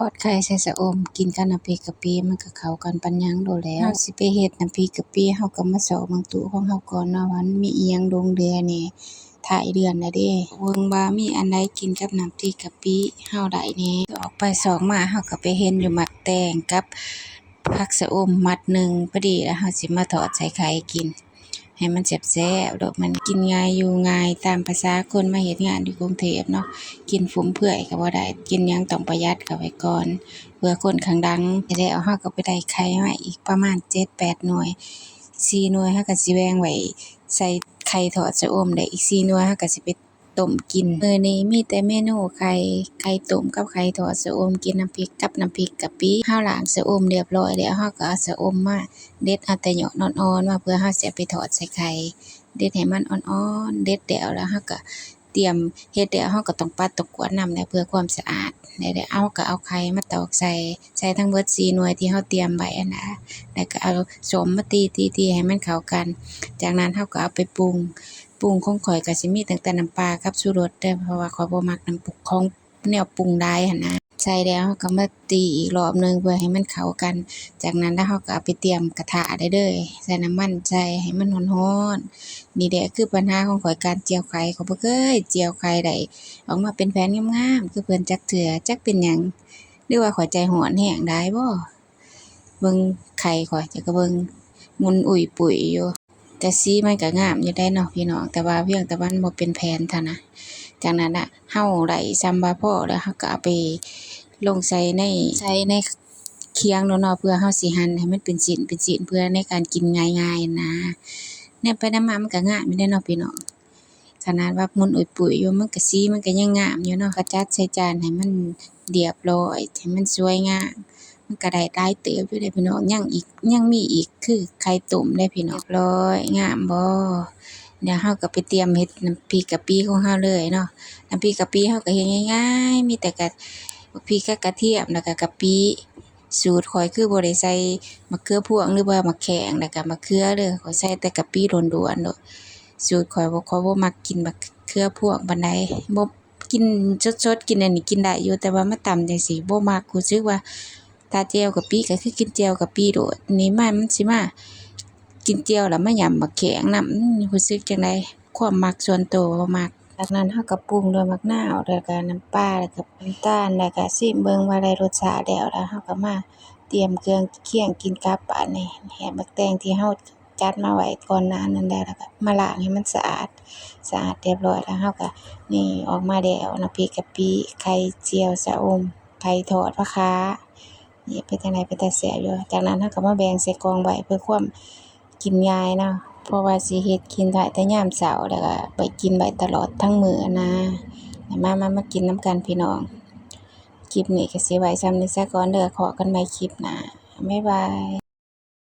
ทอดไข่ใส่ชะอม กินกับน้ำพริกกะปิมันก็เข้ากันปานหยังโดแล้วสิไปเฮ็ดน้ำพริกกะปิเราก็มาซ้อเบิ่งตู้ของเราก่อนเนาะว่ามันมีอิหยังลงเรือแหน่ ท้ายเดือนแล้วเด้ เบิ่งว่ามีอันใดกินกับน้ำพริกกะปิเราได้แหน่ออกไปสองมาเราก็ไปเห็นอยู่หมักแตงกับผักชะอมมัดหนึ่ง พอดีแล้วเราสิมาทอดใส่ไข่กิน ให้มันแซ่บๆดอกมันกินง่ายอยู่ง่ายตามภาษาคนมาเฮ็ดงานอยู่กรุงเทพเนาะกินฟุ่มเฟื่อยก็บ่ได้กินยังต้องประหยัดเขาไว้ก่อนเพื่อคนข้างดังจะได้เอาเราก็ไปได้ไข่มาอีกประมาณ7-8หน่วย4หน่วยเราก็สิแบ่งไว้ใส่ไข่ทอดชะอมได้อีก4หน่วยเราก็สิไป ต้มกินมื้อนี้มีแต่เมนูไข่ไข่ต้มกับไข่ทอดชะอมกินน้ำพริกกับน้ำพริกกะปิเราล้างชะอมเรียบร้อยแล้วเราก็เอาชะอมมาเด็ดเอาแต่ยอดอ่อนๆมาเพื่อเราสิไปทอดใส่ไข่เด็ดให้มันอ่อนๆเด็ดแล้วแล้วเราก็เตรียมเฮ็ดแล้วเราก็ต้องปัดต้องกวดน้ำแล้วเพื่อความสะอาดแล้วแล้วเอาก็เอาไข่มาตอกใส่ใส่ทั้งเบิด4หน่วยที่เราเตรียมไว้อะนะแล้วก็เอาสมมาตีๆๆให้มันเข้ากัน จากนั้นเราก็เอาไปปรุง ปรุงของข้อยก็สิมีตั้งแต่น้ำปลากับชูรสเด้อ เพราะว่าข้อยบ่มักน้ำปรุงของแนวปรุงหลายหั้นนะ ใส่แล้วก็มาตีอีกรอบหนึ่งเพื่อให้มันเข้ากัน จากนั้นแล้วเราก็เอาไปเตรียมกระทะได้เลย ใส่น้ำมันใส่ให้มันร้อนๆนี่แหละคือปัญหาของข้อยการเจียวไข่ ข้อยบ่เคยเจียวไข่ได้ออกมาเป็นแผ่นงามๆคือเพิ่นจักเทื่อ จักเป็นหยัง หรือว่าข้อยใจร้อนแรงได้บ่ เบิ่งไข่ข้อยเจ้าก็เบิ่งหมุนอุ้ยปุ้ยอยู่ แต่สีมันก็งามอยู่ได้เนาะพี่น้อง แต่ว่าเพียงแต่มันบ่เป็นแผ่นเท่านะ จากนั้นน่ะเราได้ส่ำว่าพ่อแล้วเราก็เอาไปลงใส่ในใส่ในเคียงเนาะเนาะเพื่อเราสิหั่นให้มันเป็นชิ้นเป็นชิ้นเพื่อในการกินง่ายๆนะแนมไปแนมมามันก็งามอยู่เดะเนาะพี่น้องขนาดว่ามุนอุยปุ้ยอยู่มันก็สีมันก็ยังงามอยู่เนาะก็จัดใส่จานให้มันเรียบร้อยให้มันสวยงาม มันก็ได้หลายเติบอยู่เดะพี่น้อง ยังอีก ยังมีอีกคือไข่ต้มเด้พี่น้อง เรียบร้อย งามบ่เดี๋ยวเราก็ไปเตรียมเฮ็ดน้ำพริกกะปิของเราเลยเนาะ น้ำพริกกะปิเราก็เฮ็ดง่ายๆ มีแต่กะพริกกับกระเทียมแล้วก็กะปิสูตรข้อยคือบ่ได้ใส่มะเขือพวงหรือว่ามะแขงแล้วก็มะเขือเด้อข้อยใส่แต่กะปิล้วนๆโดดสูตรข้อยบ่ข้อยบ่มักกินมะเขือพวงปานใดบ่กินสดๆกินอันนี้กินได้อยู่แต่ว่ามาตำจังซี่บ่มักรู้สึกว่า ถ้าแจ่วกะปิก็คือกินแจ่วกะปิโดดนี่มามันสิมากินแจ่วแล้วมายำมะแข้งนำอือรู้สึกจังไดความมักส่วนตัวบ่มักจากนั้นเราก็ปรุงด้วยมะนาวแล้วก็น้ำปลาแล้วก็น้ำตาลแล้วก็ชิมเบิ่งว่าได้รสชาติแล้วแล้วเราก็มาเตรียมเครื่องเคียงกินกับอันนี้แหนมบักแตงที่เราจัดมาไว้ก่อนหน้านั้นแล้วแล้วก็มาล้างให้มันสะอาดสะอาดเรียบร้อยแล้วเราก็นี่ออกมาแล้วน้ำพริกกะปิไข่เจียวชะอมไข่ทอดมะขา นี่เป็นจังไดเป็นตาเสียอยู่ จากนั้นเราก็มาแบ่งใส่กองไว้เพื่อความกินง่ายเนาะเพราะว่าสิเฮ็ดกินได้แต่ยามเช้าแล้วก็ไปกินไว้ตลอดทั้งมื้อนะมามามากินน้ำกันพี่น้อง คลิปนี้ก็สิไว้ซ้ำนี้ซะก่อนเด้อขอกันใหม่คลิปหน้าบ๊ายบาย